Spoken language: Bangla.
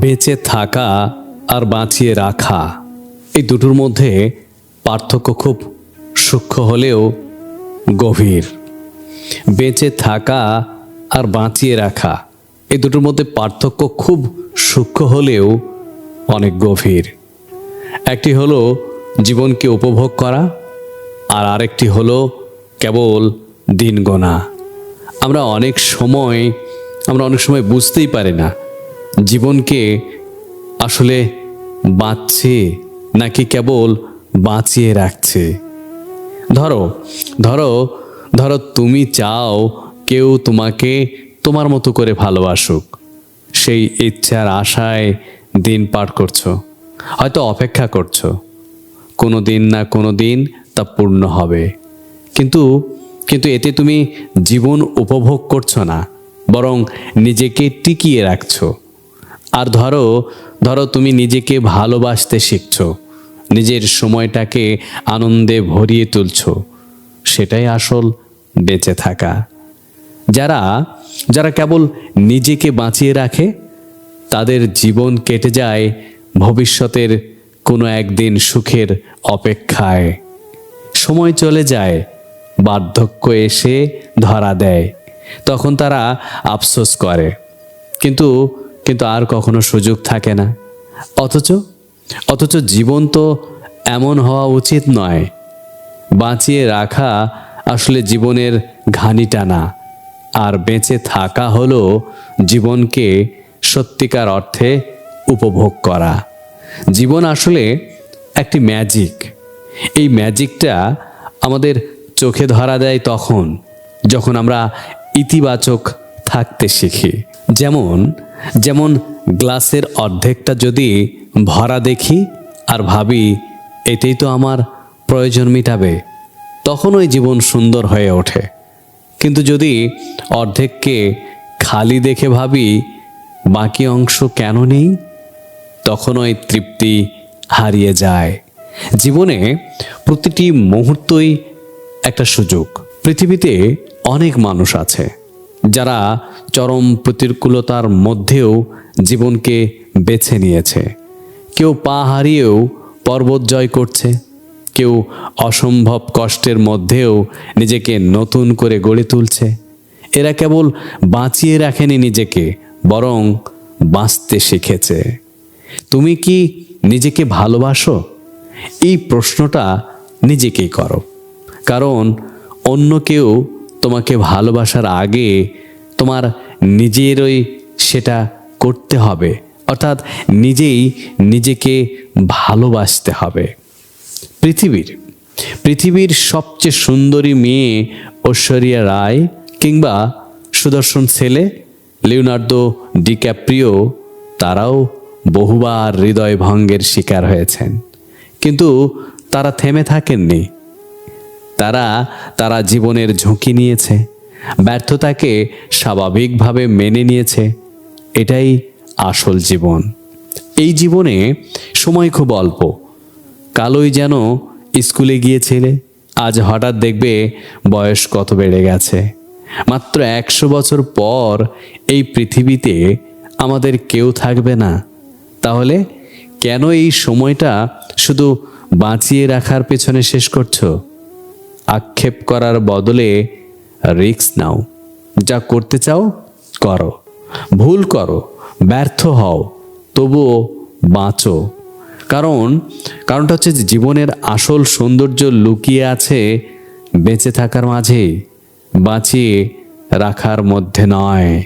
বেঁচে থাকা আর বাঁচিয়ে রাখা। এই দুটোর মধ্যে পার্থক্য খুব সূক্ষ্ম হলেও গভীর। বেঁচে থাকা আর বাঁচিয়ে রাখা, এই দুটোর মধ্যে পার্থক্য খুব সূক্ষ্ম হলেও অনেক গভীর। একটি হলো জীবনকে উপভোগ করা আর আরেকটি হলো কেবল দিন গোনা আমরা অনেক সময়, আমরা অনেক সময় বুঝতেই পারি না জীবনকে আসলে বাঁচছে নাকি কেবল বাঁচিয়ে রাখছে? ধরো ধরো ধরো তুমি চাও কেউ তোমাকে তোমার মতো করে ভালোবাসুক। সেই ইচ্ছার আশায় দিন পার করছ, হয়তো অপেক্ষা করছ। কোনো দিন না কোনো দিন তা পূর্ণ হবে। কিন্তু কিন্তু এতে তুমি জীবন উপভোগ করছ না, বরং নিজেকে টিকিয়ে রাখছো। আর ধরো ধরো তুমি নিজেকে ভালোবাসতে শিখছো, নিজের সময়টাকে আনন্দে ভরিয়ে তুলছো, সেটাই আসল বেঁচে থাকা। যারা যারা কেবল নিজেকে বাঁচিয়ে রাখে, তাদের জীবন কেটে যায় ভবিষ্যতের কোনো একদিন সুখের অপেক্ষায়। সময় চলে যায়, বার্ধক্য এসে ধরা দেয়, তখন তারা আফসোস করে। কিন্তু কিন্তু আর কখনো সুযোগ থাকে না। অথচ অথচ জীবন তো এমন হওয়া উচিত নয়। বাঁচিয়ে রাখা আসলে জীবনের ঘানি টানা আর বেঁচে থাকা হলো জীবনকে সত্যিকার অর্থে উপভোগ করা। জীবন আসলে একটি ম্যাজিক। এই ম্যাজিকটা আমাদের চোখে ধরা দেয় তখন, যখন আমরা ইতিবাচক থাকতে শিখি। যেমন যেমন গ্লাসের অর্ধেকটা যদি ভরা দেখি আর ভাবি, এতেই তো আমার প্রয়োজন মিটাবে, তখন ওই জীবন সুন্দর হয়ে ওঠে। কিন্তু যদি অর্ধেককে খালি দেখে ভাবি, বাকি অংশ কেন নেই? তখন ওই তৃপ্তি হারিয়ে যায়। জীবনে প্রতিটি মুহূর্তই একটা সুযোগ। পৃথিবীতে অনেক মানুষ আছে। যারা চরম প্রতিকূলতার মধ্যেও জীবনকে বেছে নিয়েছে। কেউ পা হারিয়েও পর্বত জয় করছে। কেউ অসম্ভব কষ্টের মধ্যেও নিজেকে নতুন করে গড়ে তুলছে। এরা কেবল বাঁচিয়ে রাখেনি নিজেকে, বরং বাঁচতে শিখেছে। তুমি কি নিজেকে ভালোবাসো? এই প্রশ্নটা নিজেকেই করো। কারণ অন্য কেউ তোমাকে ভালোবাসার আগে তোমার নিজেরই সেটা করতে হবে। অর্থাৎ নিজেই নিজেকে ভালোবাসতে হবে। পৃথিবীর পৃথিবীর সবচেয়ে সুন্দরী মেয়ে ঐশ্বরিয়া রায় কিংবা সুদর্শন ছেলে লিওনার্দো ডিক্যাপ্রিও, তারাও বহুবার হৃদয় ভঙ্গের শিকার হয়েছেন। কিন্তু তারা থেমে থাকেননি। তারা তারা জীবনের ঝুঁকি নিয়েছে, ব্যর্থতাকে স্বাভাবিকভাবে মেনে নিয়েছে। এটাই আসল জীবন। এই জীবনে সময় খুব অল্প। কালোই যেন স্কুলে গিয়েছিলে, আজ হঠাৎ দেখবে বয়স কত বেড়ে গেছে। মাত্র একশো বছর পর এই পৃথিবীতে আমাদের কেউ থাকবে না। তাহলে কেন এই সময়টা শুধু বাঁচিয়ে রাখার পেছনে শেষ করছ? আক্ষেপ করার বদলে রিস্ক নাও। যা করতে চাও, করো। ভুল করো, ব্যর্থ হও, তবুও বাঁচো। কারণ, কারণটা হচ্ছে জীবনের আসল সৌন্দর্য লুকিয়ে আছে বেঁচে থাকার মাঝে বাঁচিয়ে রাখার মধ্যে নয়।